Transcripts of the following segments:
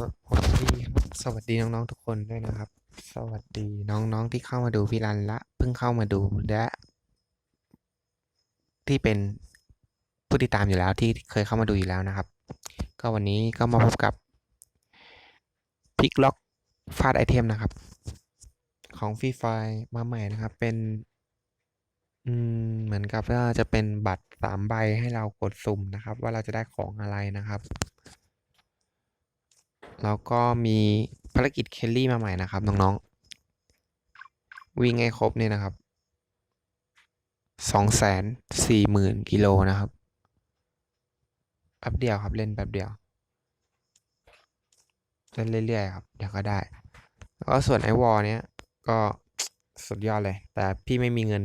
วัสดีครับสวัสดีน้องๆทุกคนด้วยนะครับ สวัสดีน้องๆที่เข้ามาดูพี่รันละเพิ่งเข้ามาดูและที่เป็นผู้ติดตามอยู่แล้วที่เคยเข้ามาดูอยู่แล้วนะครับ ก็วันนี้ก็มาพบกับพิกล็อกฟาดไอเทมนะครับ ของฟรีไฟมาใหม่นะครับ เป็นอืมเหมือนกับว่าจะเป็นบัตรสามใบให้เรากดสุ่มนะครับ ว่าเราจะได้ของอะไรนะครับ แล้วก็มีภารกิจเคลลี่มาใหม่นะครับน้องๆ วิ่งให้ครบเนี่ยนะครับสองแสนสี่หมื่นกิโลนะครับแป๊บเดียวครับเล่นแป๊บเดียวเล่นเรื่อยๆครับเดี๋ยวก็ได้ แล้วก็ส่วนไอวอลเนี้ยก็สุดยอดเลย แต่พี่ไม่มีเงิน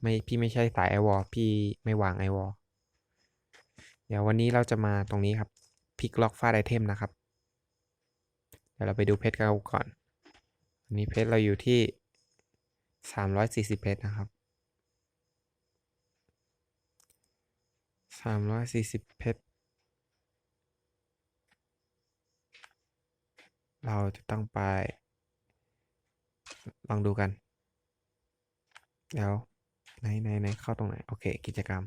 ไม่พี่ไม่ใช่สายไอวอลพี่ไม่วางไอวอลเดี๋ยววันนี้เราจะมาตรงนี้ครับ พิกล็อกฟาดไอเทมนะครับ เดี๋ยวเราไปดูเพชรกันก่อน อันนี้เพชรเราอยู่ที่สามร้อยสี่สิบเพชรนะครับสามร้อยสี่สิบเพชร เราจะต้องไป ลองดูกัน เดี๋ยวไหนไหนไหนเข้าตรงไหน โอเค กิจกรรม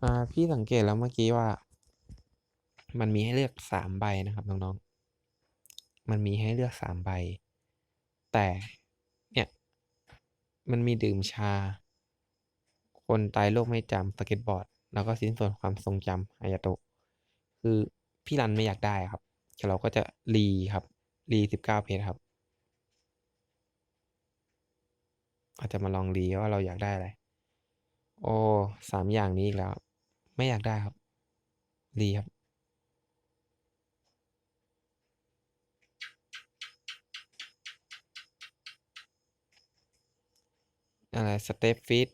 อ่า พี่สังเกตแล้วเมื่อกี้ว่า มันมีให้เลือกสามใบนะครับน้องๆ มันมีให้เลือกสามใบ แต่เนี่ยมันมีดื่มชา คนตายโลกไม่จำสเก็ตบอร์ด แล้วก็สิ้นส่วนความทรงจำอายาโตะคือพี่รันไม่อยากได้ครับเราก็จะรีครับ รีสิบเก้าเพจครับ อาจจะมาลองรีว่าเราอยากได้อะไร โอ้สามอย่างนี้อีกแล้ว ไม่อยากได้ครับ รีครับ อะไรสเตปฟิต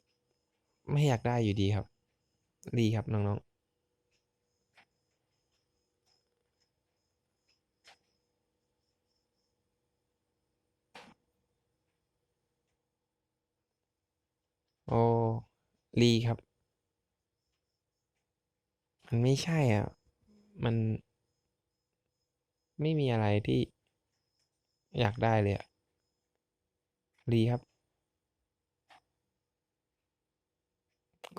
ไม่อยากได้อยู่ดีครับรีครับน้องๆโอ้รีครับ มันไม่ใช่อะ มันไม่มีอะไรที่อยากได้เลยอะรีครับ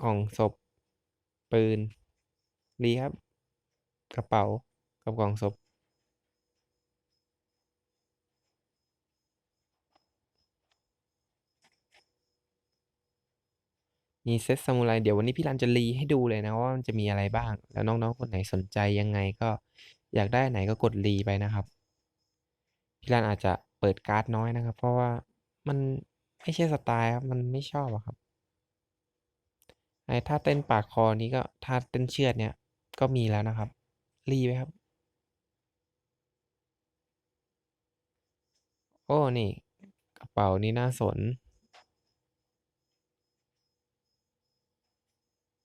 กล่องศพ ปืนรีครับ กระเป๋ากับกล่องศพ มีเซตซามูไรเดี๋ยววันนี้พี่รันจะรีให้ดูเลยนะว่ามันจะมีอะไรบ้าง แล้วน้องๆคนไหนสนใจยังไงก็อยากได้ไหนก็กดรีไปนะครับพี่รันอาจจะเปิดการ์ดน้อยนะครับ เพราะว่ามันไม่ใช่สไตล์ครับ มันไม่ชอบอะครับ ไอ้ถ้าเต้นปากคอนี้ก็ถ้าเต้นเชือดเนี่ยก็มีแล้วนะครับ รีไว้ครับ โอ้นี่ กระเป๋านี่น่าสน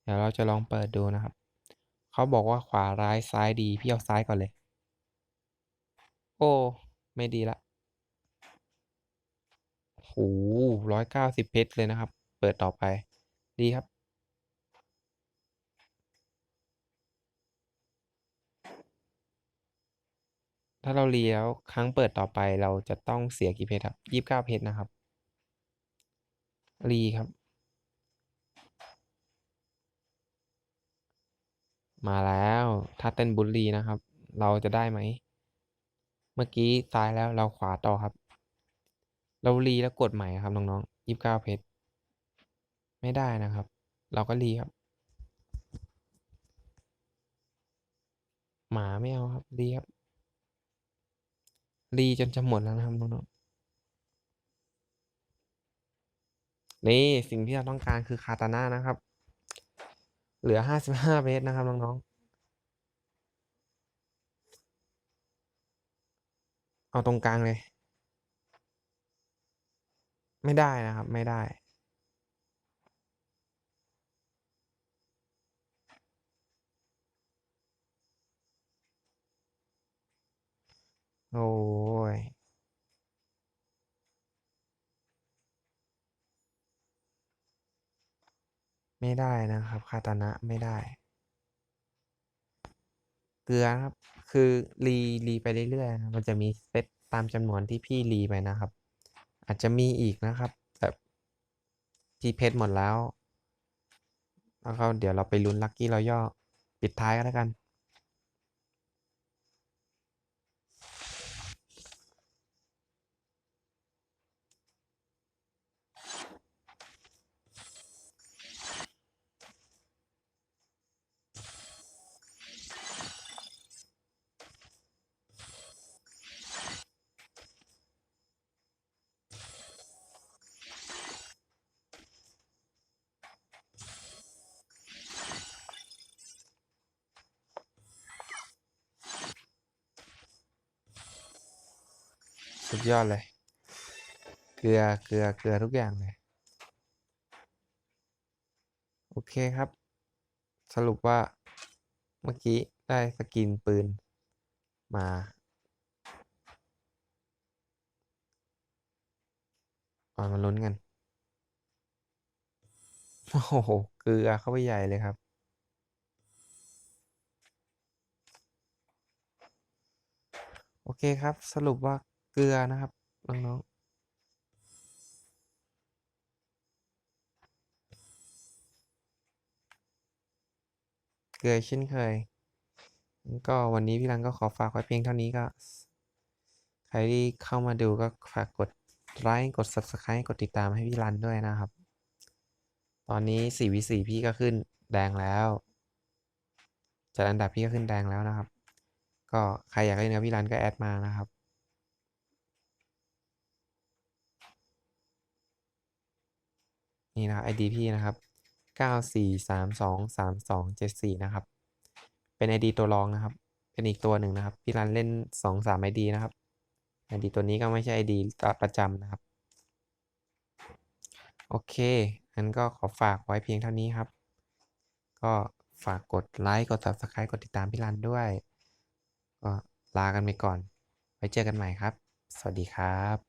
เดี๋ยวเราจะลองเปิดดูนะครับ เขาบอกว่าขวาร้ายซ้ายดี พี่เอาซ้ายก่อนเลย โอ้ ไม่ดีละโหร้อยเก้าสิบเพชรเลยนะครับ เปิดต่อไป ดีครับ ถ้าเราเลี้ยวครั้งเปิดต่อไปเราจะต้องเสียกี่เพชรครับยี่สิบเก้าเพชรนะครับ รีครับ มาแล้วถ้าเต้นบุลลีนะครับ เราจะได้ไหม เมื่อกี้ซ้ายแล้วเราขวาต่อครับ เรารีแล้วกดใหม่ครับน้องๆยี่สิบเก้าเพชรไม่ได้นะครับ เราก็รีครับหมาไม่เอาครับรีครับ รีจนจะหมดแล้วนะครับน้องๆนี่สิ่งที่เราต้องการคือคาตาน่านะครับ เหลือห้าสิบห้าเพชรนะครับน้องๆเอาตรงกลางเลย ไม่ได้นะครับ ไม่ได้ โอ้ยไม่ได้นะครับคาตานะไม่ได้ เกลือครับ คือรีรีไปเรื่อยๆ มันจะมีเซตตามจำนวนที่พี่รีไปนะครับ อาจจะมีอีกนะครับแบบที่เพชรหมดแล้วแล้วก็เดี๋ยวเราไปลุ้นลัคกี้เราย่อปิดท้ายกันแล้วกัน สุดยอดเลย เกลือ เกลือ เกลือทุกอย่างเลย โอเคครับ สรุปว่า เมื่อกี้ได้สกินปืนมาเอามาลุ้นกัน โอ้โห เกลือเข้าไปใหญ่เลยครับ โอเคครับ สรุปว่า เกลือนะครับน้องๆเกลือเช่นเคย ก็วันนี้พี่รันก็ขอฝากไว้เพียงเท่านี้ก็ ใครที่เข้ามาดูก็ฝากกดไลค์กด subscribe กดติดตามให้พี่รันด้วยนะครับ ตอนนี้4 v 4พี่ก็ขึ้นแดงแล้วจัดอันดับพี่ก็ขึ้นแดงแล้วนะครับ ก็ใครอยากเล่นกับพี่รันก็แอดมานะครับ นี่นะครับ ID พี่นะครับ 94323274 นะครับ เป็น ID ตัวรองนะครับ เป็นอีกตัวหนึ่งนะครับ พี่รันเล่น 2-3 ID นะครับ ID ตัวนี้ก็ไม่ใช่ ID ประจำนะครับ โอเคงั้นก็ขอฝากไว้เพียงเท่านี้ครับ ก็ฝากกดไลค์ กด subscribe กดติดตามพี่รันด้วย ก็ลากันไปก่อน ไว้เจอกันใหม่ครับ สวัสดีครับ